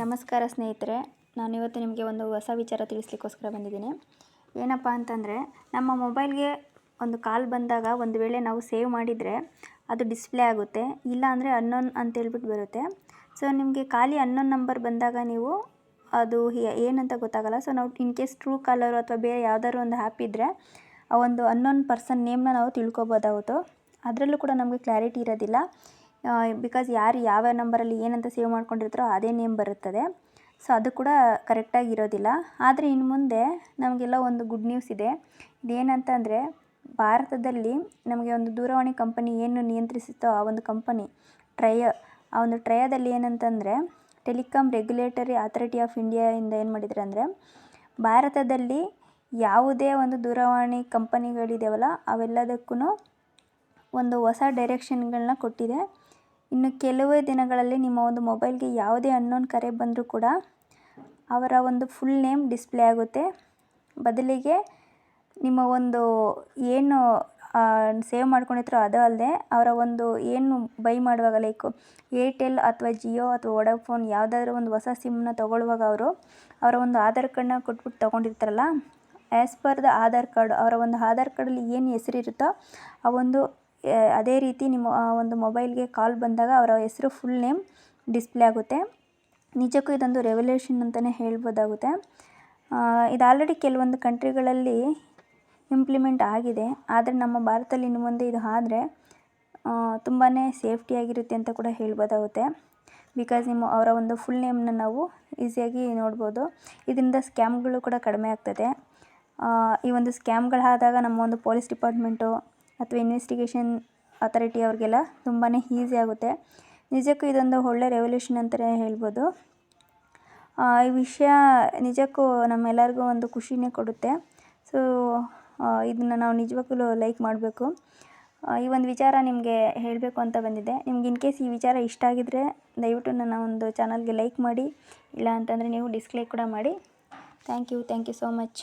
ನಮಸ್ಕಾರ ಸ್ನೇಹಿತರೆ ನಾನು ಇವತ್ತು ನಿಮಗೆ ಒಂದು ಹೊಸ ವಿಚಾರ ತಿಳಿಸ್ಲಿಕ್ಕೋಸ್ಕರ ಬಂದಿದ್ದೀನಿ. ಏನಪ್ಪ ಅಂತಂದರೆ, ನಮ್ಮ ಮೊಬೈಲ್ಗೆ ಒಂದು ಕಾಲ್ ಬಂದಾಗ ಒಂದು ವೇಳೆ ನಾವು ಸೇವ್ ಮಾಡಿದರೆ ಅದು ಡಿಸ್ಪ್ಲೇ ಆಗುತ್ತೆ, ಇಲ್ಲ ಅಂದರೆ ಅನ್ನೋನ್ ಅಂತೇಳ್ಬಿಟ್ಟು ಬರುತ್ತೆ. ಸೊ ನಿಮಗೆ ಖಾಲಿ ಅನ್ನೋನ್ ನಂಬರ್ ಬಂದಾಗ ನೀವು ಅದು ಏನಂತ ಗೊತ್ತಾಗಲ್ಲ. ಸೊ ನಾವು ಇನ್ ಕೇಸ್ ಟ್ರೂ ಕಾಲರು ಅಥವಾ ಬೇರೆ ಯಾವ್ದಾದ್ರು ಒಂದು ಆ್ಯಪ್ ಇದ್ದರೆ ಆ ಒಂದು ಅನ್ನೋನ್ ಪರ್ಸನ್ ನೇಮ್ನ ನಾವು ತಿಳ್ಕೊಬೋದಾಗುತ್ತೆ, ಅದರಲ್ಲೂ ಕೂಡ ನಮಗೆ ಕ್ಲಾರಿಟಿ ಇರೋದಿಲ್ಲ. ಬಿಕಾಸ್ ಯಾರು ಯಾವ ನಂಬರಲ್ಲಿ ಏನಂತ ಸೇವ್ ಮಾಡ್ಕೊಂಡಿರ್ತಾರೋ ಅದೇ ನೇಮ್ ಬರುತ್ತದೆ. ಸೊ ಅದು ಕೂಡ ಕರೆಕ್ಟಾಗಿ ಇರೋದಿಲ್ಲ. ಆದರೆ ಇನ್ನು ಮುಂದೆ ನಮಗೆಲ್ಲ ಒಂದು ಗುಡ್ ನ್ಯೂಸ್ ಇದೆ. ಇದೇನಂತಂದರೆ ಭಾರತದಲ್ಲಿ ನಮಗೆ ಒಂದು ದೂರವಾಣಿ ಕಂಪನಿ ಏನು ನಿಯಂತ್ರಿಸುತ್ತೋ ಆ ಒಂದು ಕಂಪನಿ ಟ್ರಯ ಆ ಒಂದು ಟ್ರಯದಲ್ಲಿ ಏನಂತಂದರೆ ಟೆಲಿಕಾಂ ರೆಗ್ಯುಲೇಟರಿ ಅಥಾರಿಟಿ ಆಫ್ ಇಂಡಿಯಾಯಿಂದ ಏನು ಮಾಡಿದ್ದಾರೆ ಅಂದರೆ, ಭಾರತದಲ್ಲಿ ಯಾವುದೇ ಒಂದು ದೂರವಾಣಿ ಕಂಪನಿಗಳಿದಾವಲ್ಲ ಅವೆಲ್ಲದಕ್ಕೂ ಒಂದು ಹೊಸ ಡೈರೆಕ್ಷನ್ಗಳನ್ನ ಕೊಟ್ಟಿದೆ. ಇನ್ನು ಕೆಲವೇ ದಿನಗಳಲ್ಲಿ ನಿಮ್ಮ ಒಂದು ಮೊಬೈಲ್ಗೆ ಯಾವುದೇ ಅನ್ನೋನ್ ಕರೆ ಬಂದರೂ ಕೂಡ ಅವರ ಒಂದು ಫುಲ್ ನೇಮ್ ಡಿಸ್ಪ್ಲೇ ಆಗುತ್ತೆ. ಬದಲಿಗೆ ನಿಮ್ಮ ಒಂದು ಏನು ಸೇವ್ ಮಾಡ್ಕೊಂಡಿರ್ತಾರೋ ಅದು ಅಲ್ಲದೆ ಅವರ ಒಂದು ಏನು ಬೈ ಮಾಡುವಾಗ ಲೈಕ್ ಏರ್ಟೆಲ್ ಅಥವಾ ಜಿಯೋ ಅಥವಾ ವೊಡಾಫೋನ್ ಯಾವುದಾದ್ರೂ ಒಂದು ಹೊಸ ಸಿಮ್ನ ತೊಗೊಳ್ಳುವಾಗ ಅವರು ಅವರ ಒಂದು ಆಧಾರ್ ಕಾರ್ಡ್ನ ಕೊಟ್ಬಿಟ್ಟು ತೊಗೊಂಡಿರ್ತಾರಲ್ಲ as per the Aadhaar card ಅವರ ಒಂದು ಆಧಾರ್ ಕಾರ್ಡಲ್ಲಿ ಏನು ಹೆಸರಿರುತ್ತೋ ಆ ಒಂದು ಅದೇ ರೀತಿ ನಿಮ್ಮ ಒಂದು ಮೊಬೈಲ್ಗೆ ಕಾಲ್ ಬಂದಾಗ ಅವರ ಹೆಸರು, ಫುಲ್ ನೇಮ್ ಡಿಸ್ಪ್ಲೇ ಆಗುತ್ತೆ. ನಿಜಕ್ಕೂ ಇದೊಂದು ರೆವಲ್ಯೂಷನ್ ಅಂತಲೇ ಹೇಳ್ಬೋದಾಗುತ್ತೆ. ಇದು ಆಲ್ರೆಡಿ ಕೆಲವೊಂದು ಕಂಟ್ರಿಗಳಲ್ಲಿ ಇಂಪ್ಲಿಮೆಂಟ್ ಆಗಿದೆ. ಆದರೆ ನಮ್ಮ ಭಾರತದಲ್ಲಿ ಇನ್ನು ಮುಂದೆ ಇದು ಆದರೆ ತುಂಬಾ ಸೇಫ್ಟಿಯಾಗಿರುತ್ತೆ ಅಂತ ಕೂಡ ಹೇಳ್ಬೋದಾಗುತ್ತೆ. ಬಿಕಾಸ್ ನಿಮ್ಮ, ಅವರ ಒಂದು ಫುಲ್ ನೇಮ್ನ ನಾವು ಈಸಿಯಾಗಿ ನೋಡ್ಬೋದು. ಇದರಿಂದ ಸ್ಕ್ಯಾಮ್ಗಳು ಕೂಡ ಕಡಿಮೆ ಆಗ್ತದೆ. ಈ ಒಂದು ಸ್ಕ್ಯಾಮ್ಗಳಾದಾಗ ನಮ್ಮ ಒಂದು ಪೊಲೀಸ್ ಡಿಪಾರ್ಟ್ಮೆಂಟು ಅಥವಾ ಇನ್ವೆಸ್ಟಿಗೇಷನ್ ಅಥಾರಿಟಿ ಅವ್ರಿಗೆಲ್ಲ ತುಂಬಾ ಈಸಿ ಆಗುತ್ತೆ. ನಿಜಕ್ಕೂ ಇದೊಂದು ಒಳ್ಳೆ ರೆವಲ್ಯೂಷನ್ ಅಂತಲೇ ಹೇಳ್ಬೋದು. ಈ ವಿಷಯ ನಿಜಕ್ಕೂ ನಮ್ಮೆಲ್ಲರಿಗೂ ಒಂದು ಖುಷಿನೇ ಕೊಡುತ್ತೆ. ಸೊ ಇದನ್ನು ನಾವು ನಿಜವಾಗ್ಲೂ ಲೈಕ್ ಮಾಡಬೇಕು. ಈ ಒಂದು ವಿಚಾರ ನಿಮಗೆ ಹೇಳಬೇಕು ಅಂತ ಬಂದಿದೆ. ನಿಮ್ಗೆ ಇನ್ ಕೇಸ್ ಈ ವಿಚಾರ ಇಷ್ಟ ಆಗಿದ್ದರೆ ದಯವಿಟ್ಟು ನನ್ನ ಒಂದು ಚಾನಲ್ಗೆ ಲೈಕ್ ಮಾಡಿ. ಇಲ್ಲ ಅಂತಂದರೆ ನೀವು ಡಿಸ್ಲೈಕ್ ಕೂಡ ಮಾಡಿ. Thank you thank you so much